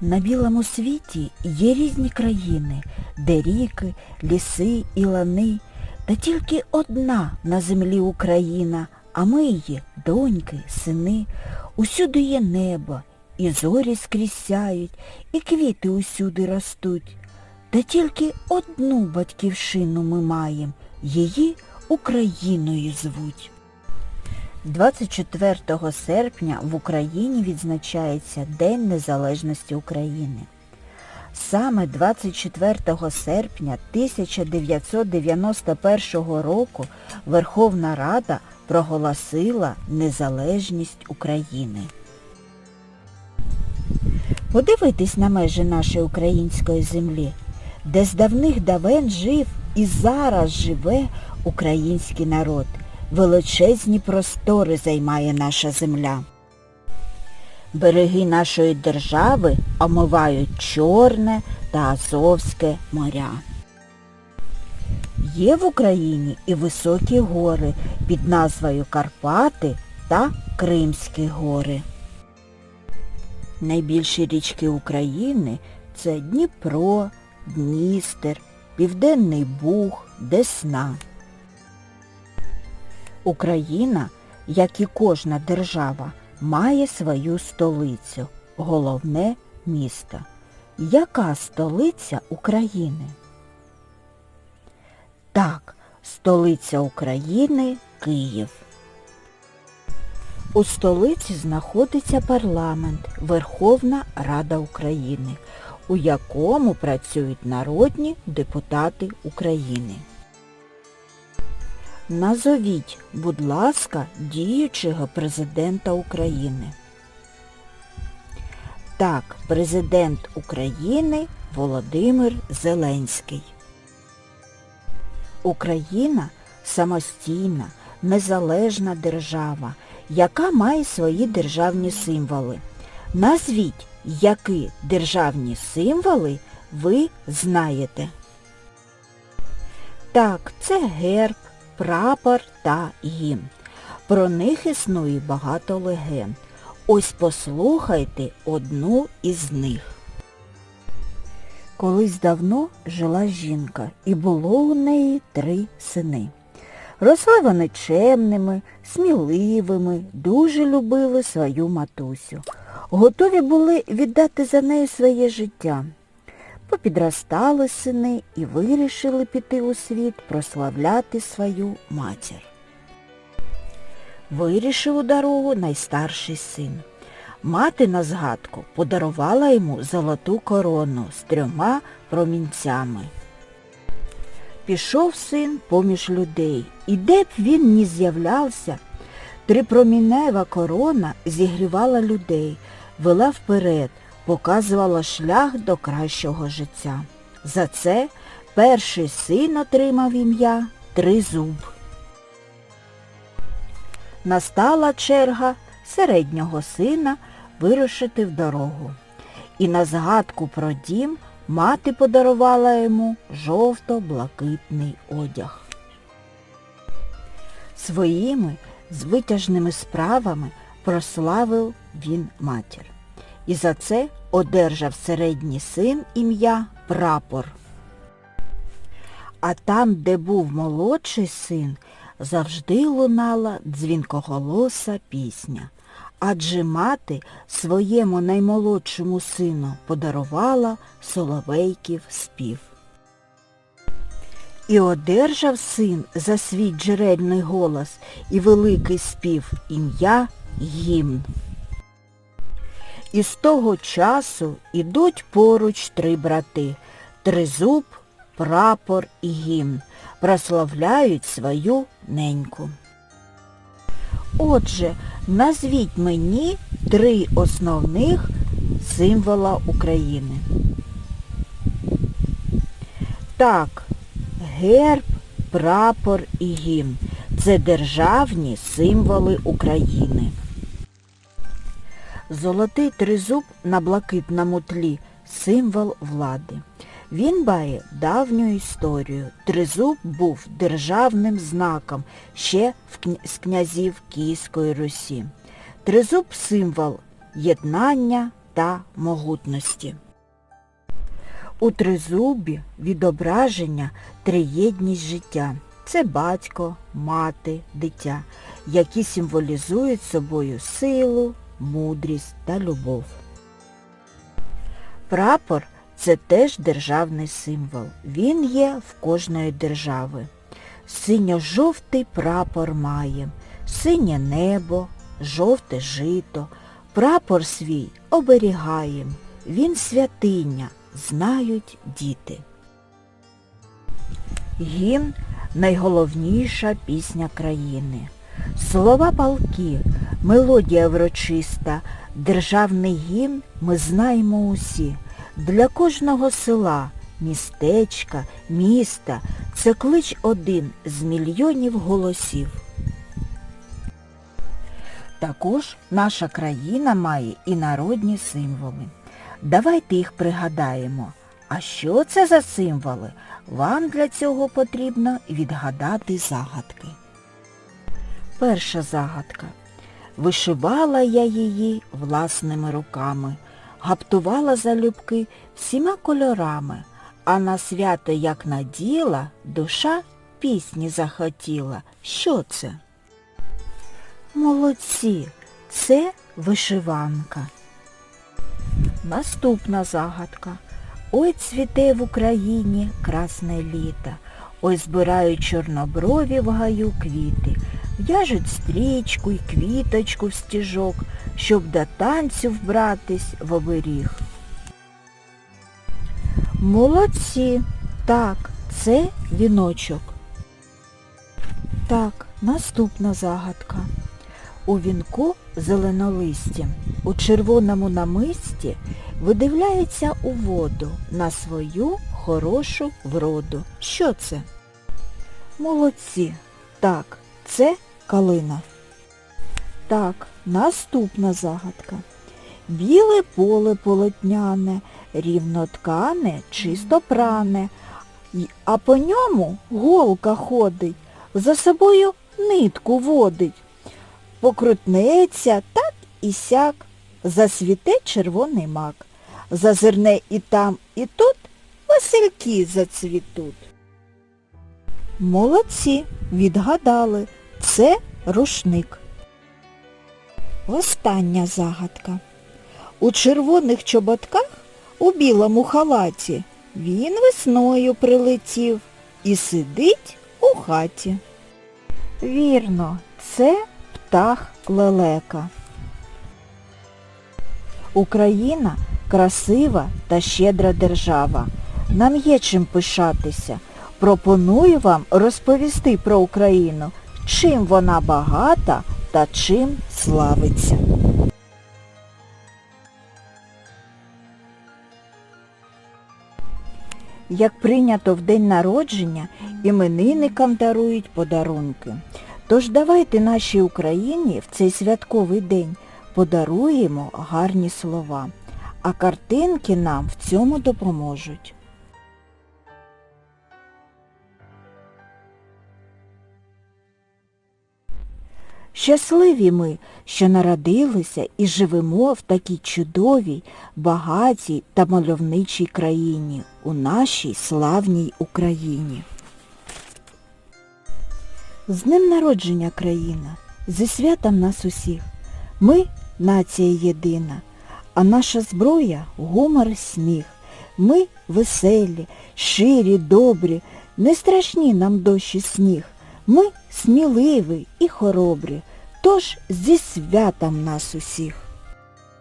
На білому світі є різні країни, де ріки, ліси і лани, та тільки одна на землі Україна, а ми її доньки, сини. Усюди є небо, і зорі скрізь сяють, і квіти усюди ростуть. Та тільки одну батьківщину ми маємо, її Україною звуть. 24 серпня в Україні відзначається День Незалежності України. Саме 24 серпня 1991 року Верховна Рада проголосила незалежність України. Подивитись на межі нашої української землі, де з давних давен жив і зараз живе український народ. Величезні простори займає наша земля. Береги нашої держави омивають Чорне та Азовське моря. Є в Україні і високі гори під назвою Карпати та Кримські гори. Найбільші річки України це Дніпро, Дністер, Південний Буг, Десна. Україна, як і кожна держава, має свою столицю, головне місто. Яка столиця України? Так, столиця України Київ. У столиці знаходиться парламент Верховна Рада України, у якому працюють народні депутати України. Назовіть, будь ласка, діючого президента України. Так, президент України Володимир Зеленський. Україна самостійна, незалежна держава, яка має свої державні символи. Назвіть, які державні символи ви знаєте. Так, це герб, прапор та гімн. Про них існує багато легенд. Ось послухайте одну із них. Колись давно жила жінка, і було у неї три сини. Росли вони чемними, сміливими, дуже любили свою матусю. Готові були віддати за нею своє життя. Попідростали сини і вирішили піти у світ прославляти свою матір. Вирішив у дорогу найстарший син. Мати на згадку подарувала йому золоту корону з трьома промінцями. Пішов син поміж людей, і де б він ні з'являвся, трипромінева корона зігрівала людей, вела вперед, показувала шлях до кращого життя. За це перший син отримав ім'я Тризуб. Настала черга середнього сина вирушити в дорогу. І на згадку про дім мати подарувала йому жовто-блакитний одяг. Своїми звитяжними справами прославив він матір. І за це одержав середній син ім'я Прапор. А там, де був молодший син, завжди лунала дзвінкоголоса пісня. Адже мати своєму наймолодшому сину подарувала соловейків спів. І одержав син за свій джерельний голос і великий спів ім'я гімн. І з того часу ідуть поруч три брати Тризуб, прапор і гімн, прославляють свою неньку. Отже, назвіть мені три основних символа України. Так, герб, прапор і гімн – це державні символи України. Золотий тризуб на блакитному тлі – символ влади. Він має давню історію. Тризуб був державним знаком ще з князів Київської Русі. Тризуб – символ єднання та могутності. У тризубі відображення триєдність життя. Це батько, мати, дитя, які символізують собою силу, мудрість та любов. Прапор це теж державний символ. Він є в кожної держави. Синьо-жовтий прапор має, синє небо, жовте жито. Прапор свій оберігаєм, він святиня, знають діти. Гімн найголовніша пісня країни. Слова палки, мелодія врочиста, державний гімн ми знаємо усі. Для кожного села, містечка, міста це клич один з мільйонів голосів. Також наша країна має і народні символи. Давайте їх пригадаємо. А що це за символи? Вам для цього потрібно відгадати загадки. Перша загадка. Вишивала я її власними руками, гаптувала залюбки всіма кольорами, а на свято, як наділа, душа пісні захотіла. Що це? Молодці, це вишиванка. Наступна загадка. Ой цвіте в Україні красне літо, ой збирають чорноброві в гаю квіти, в'яжуть стрічку й квіточку в стіжок, щоб до танцю вбратись в оберіг. Молодці, так, це віночок. Так, наступна загадка. У вінку зеленолисті, у червоному намисті видивляється у воду на свою хорошу вроду. Що це? Молодці. Так, це калина. Так, наступна загадка. Біле поле полотняне, рівноткане, чисто пране, а по ньому голка ходить, за собою нитку водить. Покрутнеться так і сяк, засвіте червоний мак. Зазирне і там, і тут васильки зацвітуть. Молодці, відгадали, це рушник. Остання загадка. У червоних чоботках у білому халаті він весною прилетів і сидить у хаті. Вірно, це птах лелека. Україна красива та щедра держава. Нам є чим пишатися. Пропоную вам розповісти про Україну, чим вона багата та чим славиться. Як прийнято в день народження, іменинникам дарують подарунки. Тож давайте нашій Україні в цей святковий день подаруємо гарні слова, а картинки нам в цьому допоможуть. Щасливі ми, що народилися і живемо в такій чудовій, багатій та мальовничій країні, у нашій славній Україні. З днем народження країна, зі святом нас усіх. Ми нація єдина, а наша зброя гумор і сміх. Ми веселі, ширі, добрі, не страшні нам дощ і сніг. Ми сміливі і хоробрі, тож зі святом нас усіх.